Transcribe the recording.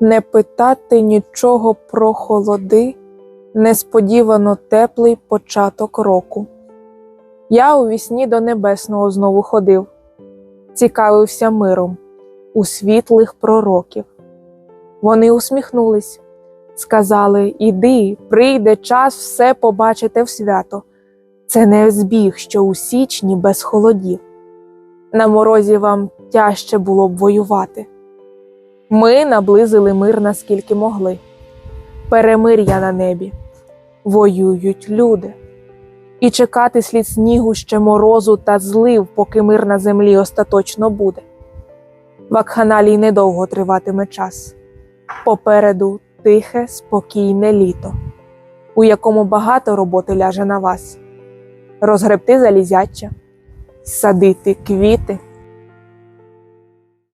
не питати нічого про холоди, несподівано теплий початок року. Я у вісні до небесного знову ходив, цікавився миром у світлих пророків. Вони усміхнулись, сказали: Іди, прийде час все побачите в свято. Це не збіг, що у січні без холодів. На морозі вам тяжче було б воювати. Ми наблизили мир наскільки могли. Перемир'я на небі. Воюють люди. І чекати слід снігу ще морозу та злив, поки мир на землі остаточно буде. Вакханалій недовго триватиме час. Попереду тихе, спокійне літо, у якому багато роботи ляже на вас. Розгребти залізяча, садити квіти,